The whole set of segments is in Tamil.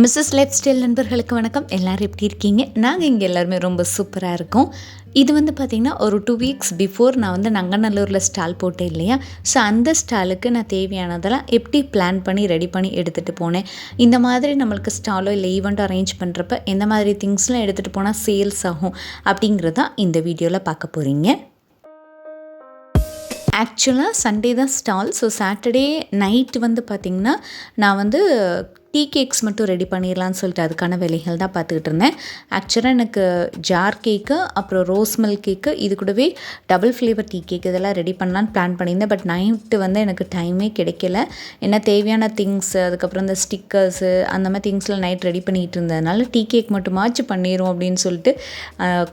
மிஸ்ஸஸ் லைஃப் ஸ்டைல் நண்பர்களுக்கு வணக்கம். எல்லோரும் எப்படி இருக்கீங்க? நாங்கள் இங்கே எல்லாருமே ரொம்ப சூப்பராக இருக்கோம். இது வந்து பார்த்திங்கன்னா ஒரு டூ வீக்ஸ் பிஃபோர் நான் வந்து நங்கநல்லூரில் ஸ்டால் போட்டேன் இல்லையா? ஸோ அந்த ஸ்டாலுக்கு நான் தேவையானதெல்லாம் எப்படி பிளான் பண்ணி ரெடி பண்ணி எடுத்துகிட்டு போனேன். இந்த மாதிரி நம்மளுக்கு ஸ்டாலோ இல்லை ஈவெண்ட்டோ அரேஞ்ச் பண்ணுறப்ப எந்த மாதிரி திங்ஸ்லாம் எடுத்துகிட்டு போனால் சேல்ஸ் ஆகும் அப்படிங்கிறது தான் இந்த வீடியோவில் பார்க்க போகிறீங்க ஆக்சுவலாக சண்டே தான் ஸ்டால் ஸோ சாட்டர்டே நைட் வந்து பார்த்திங்கன்னா நான் வந்து டீ கேக்ஸ் மட்டும் ரெடி பண்ணிடலான்னு சொல்லிட்டு அதுக்கான வேலைகள் தான் பார்த்துக்கிட்டு இருந்தேன். ஆக்சுவலாக எனக்கு ஜார் கேக்கு அப்புறம் ரோஸ் மில்க் கேக்கு இது கூடவே டபுள் ஃப்ளேவர் டீ கேக் இதெல்லாம் ரெடி பண்ணலான்னு பிளான் பண்ணியிருந்தேன். பட் நைட்டு வந்து எனக்கு டைமே கிடைக்கல. ஏன்னா தேவையான திங்ஸ் அதுக்கப்புறம் இந்த ஸ்டிக்கர்ஸு அந்த மாதிரி திங்ஸ்லாம் நைட் ரெடி பண்ணிகிட்டு இருந்ததுனால டீ கேக் மட்டுமாச்சு பண்ணிடும் அப்படின்னு சொல்லிட்டு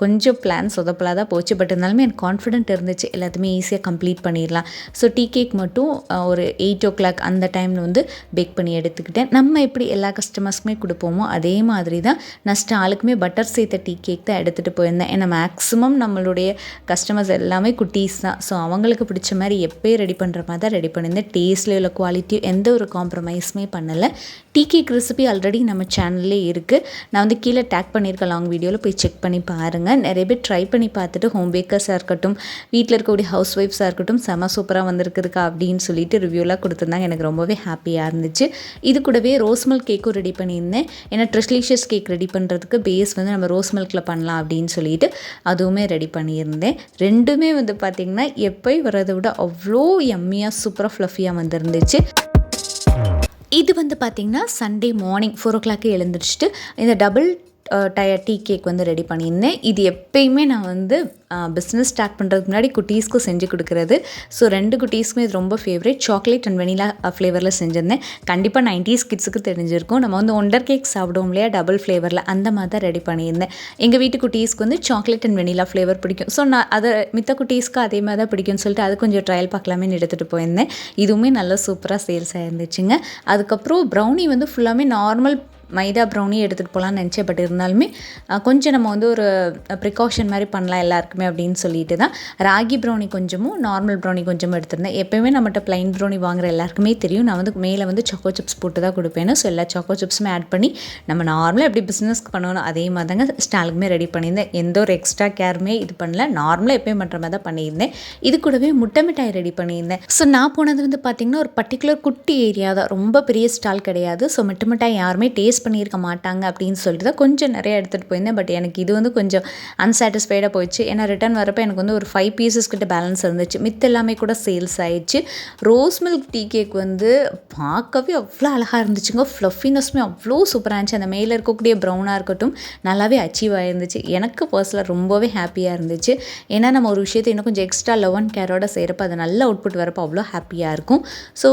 கொஞ்சம் பிளான் சொதப்பலாக தான் போச்சு. பட் இருந்தாலுமே எனக்கு கான்ஃபிடென்ட் இருந்துச்சு. எல்லாத்தையுமே ஈஸியாக கம்ப்ளீட் பண்ணிடலாம் ஸோ டீ கேக் மட்டும் ஒரு எயிட் ஓ கிளாக் அந்த டைமில் வந்து பேக் பண்ணி எடுத்துக்கிட்டேன். நம்ம எப்படி எல்லா கஸ்டமர்ஸ்க்குமே கொடுப்போமோ அதே மாதிரி தான் நான் ஸ்டாலுக்குமே பட்டர் சேர்த்த டீ கேக் தான் எடுத்துகிட்டு போயிருந்தேன். ஏன்னா மேக்ஸிமம் நம்மளுடைய கஸ்டமர்ஸ் எல்லாமே குட்டீஸ் தான். ஸோ அவங்களுக்கு பிடிச்ச மாதிரி எப்போயும் ரெடி பண்ணுற மாதிரி தான் ரெடி பண்ணியிருந்தேன். டேஸ்ட்லேயே உள்ள குவாலிட்டி எந்த ஒரு காம்ப்ரமைஸுமே பண்ணலை. டீ கேக் ரெசிபி ஆல்ரெடி நம்ம சேனல்லே இருக்குது நான் வந்து கீழே டேக் பண்ணியிருக்க லாங் வீடியோவில் போய் செக் பண்ணி பாருங்கள் நிறைய பேர் ட்ரை பண்ணி பார்த்துட்டு ஹோம் பேக்கர்ஸாக இருக்கட்டும் வீட்டில் இருக்கக்கூடிய ஹவுஸ் ஒய்ஃப்ஸாக இருக்கட்டும் செம சூப்பராக வந்திருக்குதுக்கா அப்படின்னு சொல்லிட்டு ரிவ்யூலாம் கொடுத்துருந்தாங்க. எனக்கு ரொம்பவே ஹாப்பியாக இருந்துச்சு. இது கூடவே ரோஸ் மில்க் கேக்கும் ரெடி பண்ணியிருந்தேன். ஏன்னா ட்ரெஸ்லீஷியஸ் கேக் ரெடி பண்ணுறதுக்கு பேஸ் வந்து நம்ம ரோஸ் மில்கில் பண்ணலாம் அப்படின்னு சொல்லிட்டு அதுவுமே ரெடி பண்ணியிருந்தேன். ரெண்டுமே வந்து பார்த்திங்கன்னா எப்போயும் வரதை விட அவ்வளோ எம்மியாக சூப்பராக ஃப்ளஃபியாக வந்திருந்துச்சு. இது வந்து பார்த்திங்கன்னா Sunday morning four o'clock எழுந்திரிச்சிட்டு இந்த டபுள் டய டீ கேக் வந்து ரெடி பண்ணியிருந்தேன். இது எப்பயுமே நான் வந்து பிஸ்னஸ் ஸ்டார்ட் பண்ணுறதுக்கு முன்னாடி குட்டீஸ்க்கு செஞ்சு கொடுக்குறது. ஸோ ரெண்டு குட்டீஸ்க்குமே இது ரொம்ப ஃபேவரட் சாக்லேட் அண்ட் வெனிலா ஃப்ளேவரில் செஞ்சிருந்தேன். கண்டிப்பாக நைன்டிஸ் கிட்ஸுக்கு தெரிஞ்சிருக்கும். நம்ம வந்து ஒண்டர் கேக் சாப்பிடுவோம் இல்லையா டபுள் ஃப்ளேவரில் அந்த மாதிரி தான் ரெடி பண்ணியிருந்தேன். எங்கள் வீட்டு குட்டீஸ்க்கு வந்து சாக்லேட் அண்ட் வெனிலா ஃப்ளேவர் பிடிக்கும். ஸோ நான் அதை மித்த குட்டீஸ்க்கு அதே மாதிரி தான் பிடிக்கும்னு சொல்லிட்டு அது கொஞ்சம் ட்ரையல் பார்க்கலாமே எடுத்துகிட்டு போயிருந்தேன். இதுவுமே நல்லா சூப்பராக சேல்ஸ் ஆகிருந்துச்சுங்க அதுக்கப்புறம் ப்ரௌனி வந்து ஃபுல்லாமே நார்மல் மைதா ப்ரௌனி எடுத்துகிட்டு போகலான்னு நினச்சேன். பட் இருந்தாலுமே கொஞ்சம் நம்ம வந்து ஒரு ப்ரிகாஷன் மாதிரி பண்ணலாம் எல்லாருக்குமே அப்படின்னு சொல்லிட்டு தான். ராகி ப்ரௌனி கொஞ்சமும் நார்மல் ப்ரௌனி கொஞ்சமும் எடுத்திருந்தேன். எப்போயுமே நம்மகிட்ட ப்ளைன் ப்ரௌனி வாங்குற எல்லாருக்குமே தெரியும். நான் வந்து மேலே வந்து சாக்கோ சிப்ஸ் போட்டு தான் கொடுப்பேன். ஸோ எல்லா சாக்கோ சிப்ஸுமே ஆட் பண்ணி நம்ம நார்மலாக எப்படி பிஸ்னஸ்க்கு பண்ணணும் அதே மாதிரி தாங்க ஸ்டாலுக்குமே ரெடி பண்ணியிருந்தேன். எந்த ஒரு எக்ஸ்ட்ரா கேருமே இது பண்ணல. நார்மலாக எப்பயும் பண்ணுற மாதிரி தான் பண்ணியிருந்தேன். இது கூடவே முட்டை மிட்டாய் ரெடி பண்ணியிருந்தேன். ஸோ நான் போனது வந்து பார்த்திங்கன்னா ஒரு பர்டிகுலர் குட்டி ஏரியா தான். ரொம்ப பெரிய ஸ்டால் கிடையாது. ஸோ முட்டை மிட்டாய் யாருமே டேஸ்ட் பண்ணியிருக்க மாட்டாங்க அப்படின்னு சொல்லிட்டு தான் கொஞ்சம் நிறைய எடுத்துகிட்டு போயிருந்தேன். பட் எனக்கு இது வந்து கொஞ்சம் அன்சாட்டிஸ்ஃபைடாக போயிடுச்சு. ஏன்னா ரிட்டர்ன் வரப்போ எனக்கு வந்து ஒரு ஃபைவ் பீசஸ் கிட்ட பேலன்ஸ் இருந்துச்சு. மித்த எல்லாமே கூட சேல்ஸ் ஆயிடுச்சு. ரோஸ் மில்க் டீ கேக் வந்து பார்க்கவே அவ்வளோ அழகாக இருந்துச்சுங்க. ஃப்ளஃபினஸ்மே அவ்வளோ சூப்பராக இருந்துச்சு. அந்த மேலே இருக்கக்கூடிய ப்ரௌனாக இருக்கட்டும் நல்லாவே அச்சீவ் ஆகிருந்துச்சு எனக்கு பர்சனலாக ரொம்பவே ஹாப்பியாக இருந்துச்சு. ஏன்னா நம்ம ஒரு விஷயத்தை இன்னும் கொஞ்சம் எக்ஸ்ட்ரா லவ் அண்ட் கேரோட செய்கிறப்ப அது நல்ல அவுட்புட் வரப்போ அவ்வளோ ஹாப்பியாக இருக்கும். ஸோ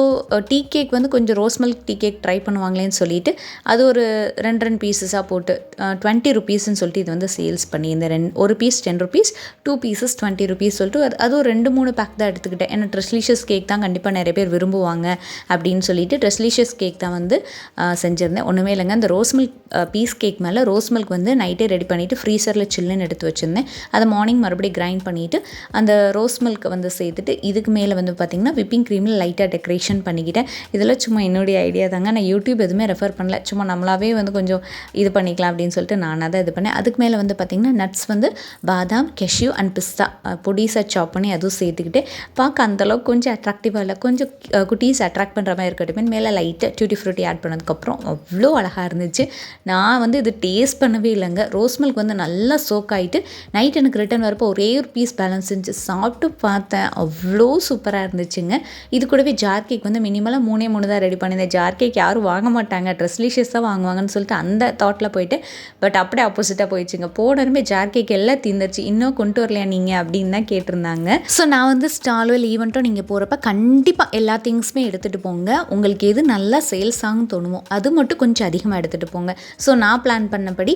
டீ கேக் வந்து கொஞ்சம் rose milk tea cake try பண்ணுவாங்களேன்னு சொல்லிட்டு அது ஒரு ரெண்டு ரெண்டு பீசஸாக போட்டு டுவெண்ட்டி ருபீஸ்ன்னு சொல்லிட்டு இது வந்து சேல்ஸ் பண்ணியிருந்தேன் ரெண்டு ஒரு piece ten rupees two pieces twenty rupees சொல்லிட்டு அது- ரெண்டு மூணு பேக் தான் எடுத்துக்கிட்டேன். ஏன்னா ட்ரெஸ்லீஷியஸ் கேக் தான் கண்டிப்பாக நிறைய பேர் விரும்புவாங்க அப்படின்னு சொல்லிட்டு ட்ரெஸ்லீஷியஸ் கேக் தான் வந்து செஞ்சுருந்தேன். ஒன்றுமே இல்லைங்க. அந்த ரோஸ் மில்க் பீஸ் கேக் மேலே ரோஸ் மில்க் வந்து நைட்டே ரெடி பண்ணிவிட்டு ஃப்ரீசரில் சில்லுன்னு எடுத்து வச்சுருந்தேன். அதை மார்னிங் மறுபடியும் கிரைண்ட் பண்ணிவிட்டு அந்த ரோஸ் மில்க்கை வந்து சேர்த்துட்டு இதுக்கு மேலே வந்து பார்த்திங்கன்னா விப்பிங் க்ரீமில் லைட்டாக டெக்கரேஷன் பண்ணிக்கிட்டேன். இதெல்லாம் சும்மா என்னுடைய ஐடியா தாங்க. நான் யூடியூப் எதுவுமே ரெஃபர் பண்ணல. சும்மா நம்மளாவே வந்து கொஞ்சம் இது பண்ணிக்கலாம் அப்படின்னு சொல்லிட்டு நானாக தான் இது பண்ணேன். அதுக்கு மேலே வந்து பார்த்திங்கன்னா நட்ஸ் வந்து பாதாம் கெஷ்யூ அண்ட் பிஸ்தா பொடிஸாக சாப் பண்ணி அதுவும் சேர்த்துக்கிட்டு பார்க்க அந்தளவுக்கு கொஞ்சம் அட்ராக்டிவாக இல்லை. கொஞ்சம் குட்டீஸ் அட்ராக்ட் பண்ணுற மாதிரி இருக்கட்டும். மேலே லைட்டாக டியூட்டி ஃப்ரூட்டி ஆட் பண்ணதுக்கப்புறம் அவ்வளோ அழகாக இருந்துச்சு. நான் வந்து இது டேஸ்ட் பண்ணவே இல்லைங்க. ரோஸ் மில்க் வந்து நல்லா சோக் ஆகிட்டு நைட் எனக்கு ரிட்டன் வரப்போ ஒரே ஒரு பீஸ் பேலன்ஸ் இருந்துச்சு சாப்பிட்டு பார்த்தேன். அவ்வளோ சூப்பராக இருந்துச்சுங்க. இது கூடவே ஜார் கேக் வந்து மினிமலாக மூணே மூணு தான் ரெடி பண்ணியிருந்தேன். ஜார் கேக் யாரும் வாங்க மாட்டாங்க. ட்ரெஸ்லிஷியஸாக வாங்க வாங்குவாங்கன்னு சொல்லிட்டு அந்த தாட்டில் போயிட்டு பட் அப்படியே ஆப்போசிட்டாக போயிடுச்சுங்க. போனருமே ஜார் கேக் எல்லாம் தீர்ந்துருச்சு இன்னும் கொண்டு வரலையா நீங்கள் அப்படின்னு தான் கேட்டிருந்தாங்க. ஸோ நான் வந்து ஸ்டாலோ இல்லை ஈவெண்ட்டோ நீங்கள் போகிறப்ப கண்டிப்பாக எல்லா திங்ஸுமே எடுத்துகிட்டு போங்க. உங்களுக்கு எது நல்லா சேல்ஸ் ஆகும் தோணுமோ அது மட்டும் கொஞ்சம் அதிகமாக எடுத்துகிட்டு போங்க. ஸோ நான் பிளான் பண்ணபடி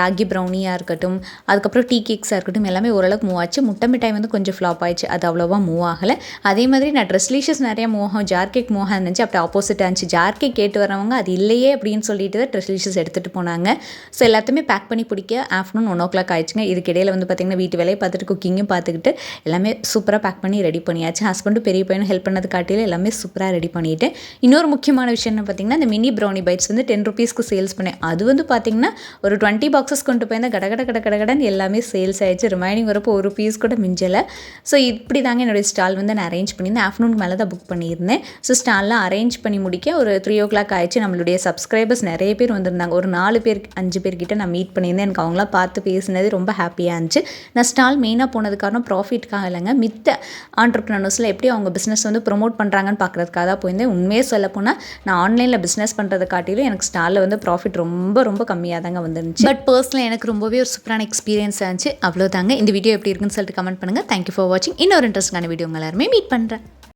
ராகி ப்ரௌனியாக இருக்கட்டும் அதுக்கப்புறம் டீ கேக்ஸாக இருக்கட்டும் எல்லாமே ஓரளவுக்கு மூவ் ஆச்சு. முட்டை மிட்டாய் வந்து கொஞ்சம் ஃப்ளாப் ஆயிடுச்சு. அது அவ்வளோவா மூவ் ஆகலை. அதே மாதிரி நான் ட்ரெஸ்லீஷஸ் நிறைய மூவ் ஆகும் ஜார் கேக் மூவ் அப்படி ஆப்போசிட்டாக இருந்துச்சு. ஜார் கேக் கேட்டு வரவங்க அது இல்லையே அப்படின்னு சொல்லி சொல்லிட்டு தான் ட்ரெஸ்லிஷஸ் எடுத்துகிட்டு போனாங்க. ஸோ எல்லாத்தையுமே பேக் பண்ணி பிடிக்க ஆஃப்டர்நூன் ஒன் ஓ கிளாக் ஆயிடுச்சுங்க. இதுக்கு இடையில வந்து பார்த்திங்கன்னா வீட்டு வேலையை பார்த்துட்டு குக்கிங்கும் பார்த்துக்கிட்டு எல்லாமே சூப்பராக பேக் பண்ணி ரெடி பண்ணியாச்சு. ஹஸ்பண்டும் பெரிய பையனும் ஹெல்ப் பண்ணது காட்டியில் எல்லாமே சூப்பராக ரெடி பண்ணிட்டு. இன்னொரு முக்கியமான விஷயம் என்ன பார்த்தீங்கன்னா இந்த மினி ப்ரௌனி பைட்ஸ் வந்து டென் ருபீஸ்க்கு சேல்ஸ் பண்ணேன். அது வந்து பார்த்தீங்கன்னா ஒரு டுவெண்ட்டி பாக்ஸஸ் கொண்டு போயிருந்தா கட கட கட கடன் எல்லாமே சேல்ஸ் ஆயிடுச்சு. ரிமைனிங் வரப்போ ஒரு பீஸ் கூட மிஞ்சலை. ஸோ இப்படி தாங்க என்னுடைய ஸ்டால் வந்து நான் அரேஞ்ச் பண்ணியிருந்தேன். ஆஃப்டர்நூன் மேலே தான் புக் பண்ணியிருந்தேன் ஸோ ஸ்டால்லாம் அரேஞ்ச் பண்ணி முடிக்க ஒரு த்ரீ ஓ கிளாக் ஆயிடுச்சு. நம்மளுடைய சப்ஸ்கிரைபர்ஸ் நிறைய பேர் வந்திருந்தாங்க. ஒரு நாலு பேர் அஞ்சு பேர்கிட்ட நான் மீட் பண்ணியிருந்தேன். எனக்கு அவங்களாம் பார்த்து பேசினது ரொம்ப ஹாப்பியாக இருந்துச்சு. நான் ஸ்டால் மெயினாக போனது காரணம் ப்ராஃபிட்காக இல்லைங்க. மித்த ஆண்டர்பிரினர்ஸில் எப்படி அவங்க பிஸ்னஸ் வந்து ப்ரொமோட் பண்ணுறாங்கன்னு பார்க்குறதுக்காக தான் போயிருந்தேன். உண்மையே சொல்ல போனால் நான் ஆன்லைனில் பிஸ்னஸ் பண்ணுறதை காட்டிலும் எனக்கு ஸ்டாலில் வந்து ப்ராஃபிட் ரொம்ப ரொம்ப கம்மியாக தாங்க வந்துருந்துச்சு. பட் பர்சனலாக எனக்கு ரொம்பவே ஒரு சூப்பரான எக்ஸ்பீரியன்ஸ் இருந்துச்சு. அவ்வளோதாங்க இந்த வீடியோ எப்படி இருக்குன்னு சொல்லிட்டு கமெண்ட் பண்ணுங்கள் தேங்க்யூ ஃபார் வாட்சிங் இன்னொரு இன்ட்ரெஸ்டான வீடியோ உங்க எல்லாருமே மீட் பண்ணுறேன்